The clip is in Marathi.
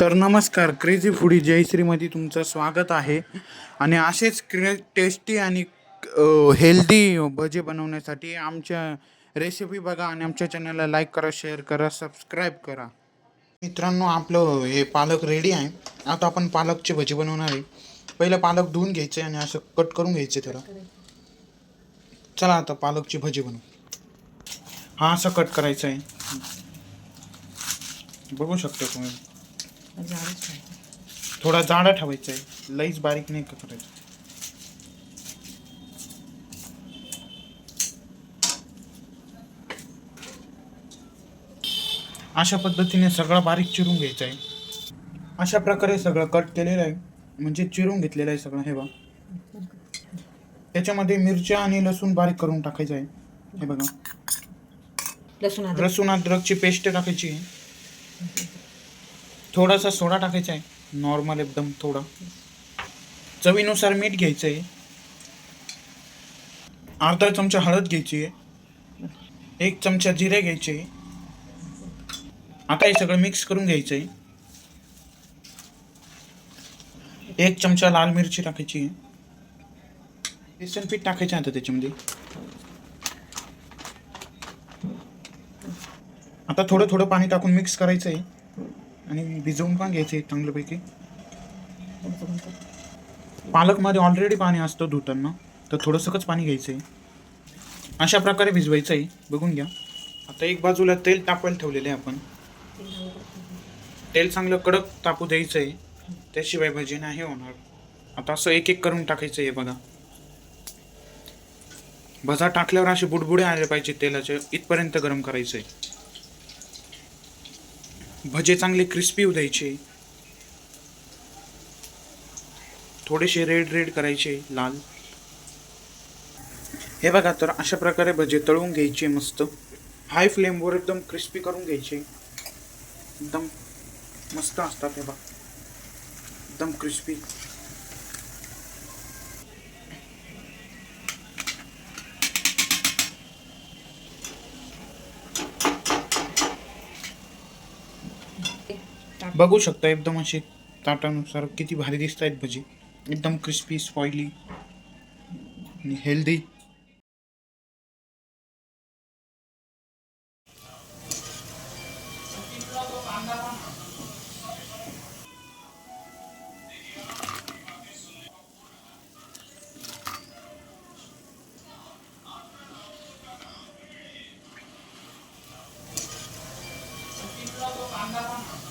तर नमस्कार क्रेझी फूडी जयश्रीमध्ये तुमचं स्वागत आहे. आणि असेच क्रे टेस्टी आणि हेल्दी भजे बनवण्यासाठी आमच्या रेसिपी बघा आणि आमच्या चॅनलला लाईक करा शेअर करा सबस्क्राईब करा. मित्रांनो आपलं हे पालक रेडी आहे. आता आपण पालकची भजी बनवणार आहे. पहिलं पालक धुवून घ्यायचे आणि असं कट करून घ्यायचे त्याला. चला आता पालकची भजी बनवू. हा असं कट करायचं आहे. बघू शकता तुम्ही. थोडा जाडा ठेवायचा आहे. लईच बारीक नाही का करायचं? अशा पद्धतीने सगळं बारीक चिरून घ्यायचं आहे. अशा प्रकारे सगळं कट केलेलं आहे. म्हणजे चिरून घेतलेलं आहे सगळं हे बघा. त्याच्यामध्ये मिरच्या आणि लसूण बारीक करून टाकायचं आहे. हे बघा. लसूण अद्रक. लसूण अद्रकची पेस्ट टाकायची आहे. थोडासा सोडा टाकायचा आहे. नॉर्मल एकदम थोडा. चवीनुसार मीठ घ्यायचं आहे अर्धा चमचा हळद घ्यायची आहे एक चमचा जिरे घ्यायचे आहे आता हे सगळं मिक्स करून घ्यायचं आहे एक चमचा लाल मिरची टाकायची आहे बेसन पीठ टाकायचं आहे आता त्याच्यामध्ये. आता थोडं थोडं पाणी टाकून मिक्स करायचं आहे आणि भिजवून पण घ्यायचं आहे चांगल्यापैकी. पालकमध्ये ऑलरेडी पाणी असतं धुताना तर थोडंसंच पाणी घ्यायचं आहे अशा प्रकारे भिजवायचं आहे बघून घ्या. आता एक बाजूला तेल तापायला ठेवलेलं आहे आपण. तेल चांगलं कडक तापू द्यायचं आहे त्याशिवाय भजी नाही होणार. आता असं एक एक करून टाकायचं आहे बघा. भजा टाकल्यावर असे बुडबुडे आले पाहिजे तेलाचे इथपर्यंत गरम करायचं आहे भजे चांगले क्रिस्पी होऊ द्यायचे. थोडेसे रेड रेड करायचे लाल. हे बघा तर अशा प्रकारे भजे तळून घ्यायचे मस्त. हाय फ्लेमवर एकदम क्रिस्पी करून घ्यायचे. एकदम मस्त असतात हे बघा. एकदम क्रिस्पी बघू शकता एकदम असे ताटानुसार किती भारी दिसत आहेत भजी. एकदम क्रिस्पी स्पॉइली आणि हेल्दी कांदा